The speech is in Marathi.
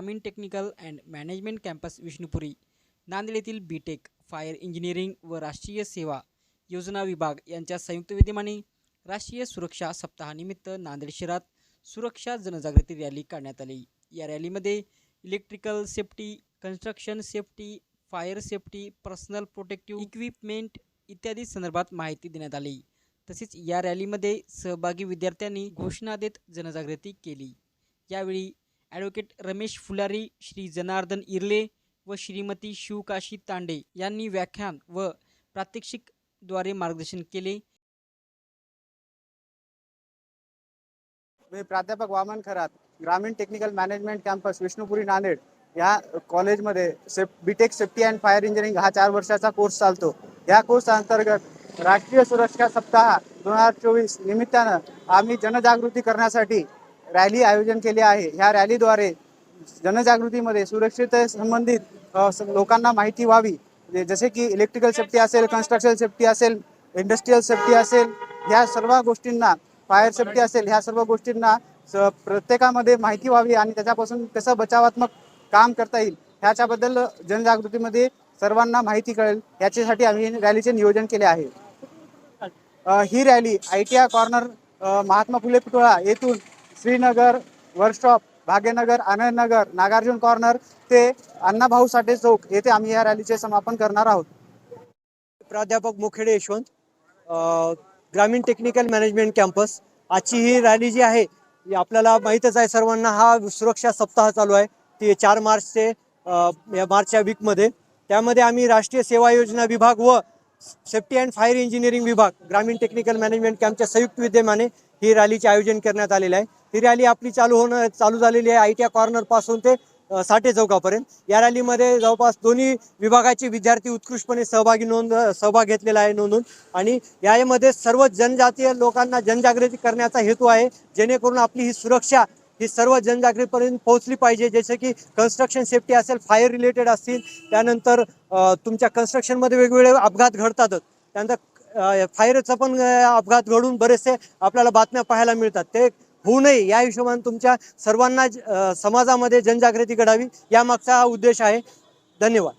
Gramin technical and management campus Vishnupuri Nanded येथील बी टेक फायर इंजिनिअरिंग व राष्ट्रीय सेवा योजना विभाग यांच्या संयुक्त विद्यमाने राष्ट्रीय सुरक्षा सप्ताहानिमित्त नांदेड शहरात सुरक्षा जनजागृती रॅली काढण्यात आली. या रॅलीमध्ये electrical safety construction safety fire safety personal protective equipment इत्यादी संदर्भात माहिती देण्यात आली. तसेच या रॅलीमध्ये सहभागी विद्यार्थ्यांनी घोषणा देत जनजागृती केली. यावेळी ॲडव्होकेट रमेश फुलारी श्री जनार्दन इर्ले व श्रीमती शिवकाशी तांडे यांनी व्याख्यान व प्रात्यक्षिकद्वारे मार्गदर्शन केले. मी प्राध्यापक Waman Kharat Gramin technical management campus Vishnupuri Nanded या कॉलेजमध्ये safe BTech safety and fire engineering हा चार वर्षाचा कोर्स चालतो. या कोर्स अंतर्गत राष्ट्रीय सुरक्षा सप्ताह दोन हजार चोवीस निमित्तानं आम्ही जनजागृती करण्यासाठी रॅली आयोजन केली आहे. ह्या रॅलीद्वारे जनजागृतीमध्ये सुरक्षित संबंधित लोकांना माहिती व्हावी. म्हणजे जसे की इलेक्ट्रिकल सेफ्टी असेल कन्स्ट्रक्शन सेफ्टी असेल इंडस्ट्रीयल सेफ्टी असेल ह्या सर्व गोष्टींना फायर सेफ्टी असेल ह्या सर्व गोष्टींना स- प्रत्येकामध्ये माहिती व्हावी आणि त्याच्यापासून कसं बचावात्मक काम करता येईल ह्याच्याबद्दल जनजागृतीमध्ये सर्वांना माहिती कळेल. याच्यासाठी आम्ही रॅलीचे नियोजन केले आहे. ही rally I T I corner Mahatma Phule पुतळा येथून श्रीनगर वर्कशॉप भाग्यनगर आनंदनगर नागार्जुन कॉर्नर ते अण्णाभाऊ साठे चौक येथे आम्ही या रॅलीचे समापन करणार आहोत. प्राध्यापक मुखेडे यशवंत ग्रामीण टेक्निकल मॅनेजमेंट कॅम्पस आजची ही रॅली जी आहे ही आपल्याला माहीतच आहे सर्वांना हा सुरक्षा सप्ताह चालू आहे. ती चार मार्च ते या मार्चच्या वीकमध्ये त्यामध्ये आम्ही राष्ट्रीय सेवा योजना विभाग व सेफ्टी अँड फायर इंजिनिअरिंग विभाग ग्रामीण टेक्निकल मॅनेजमेंट कॅम्पच्या संयुक्त विद्यमाने ही रॅलीचे आयोजन करण्यात आलेलं आहे. ही रॅली आपली चालू होणं चालू झालेली आहे आय टी आय कॉर्नरपासून ते साठे चौकापर्यंत. या रॅलीमध्ये जवळपास दोन्ही विभागाचे विद्यार्थी उत्कृष्टपणे सहभागी नोंद सहभाग घेतलेला आहे नोंदून. आणि यामध्ये सर्व जनजातीय लोकांना जनजागृती करण्याचा हेतू आहे जेणेकरून आपली ही सुरक्षा ही सर्व जनजागृतीपर्यंत पोहोचली पाहिजे. जसे की कन्स्ट्रक्शन सेफ्टी असेल फायर रिलेटेड असतील त्यानंतर तुमच्या कन्स्ट्रक्शनमध्ये वेगवेगळे अपघात घडतातच. त्यानंतर फायरचा पण अपघात घडून बरेचसे आपल्याला बातम्या पाहायला मिळतात. ते होऊ नये. या हिशोबाने तुमच्या सर्वांना ज- समाजामध्ये जनजागृती घडावी. यामागचा हा उद्देश आहे. धन्यवाद.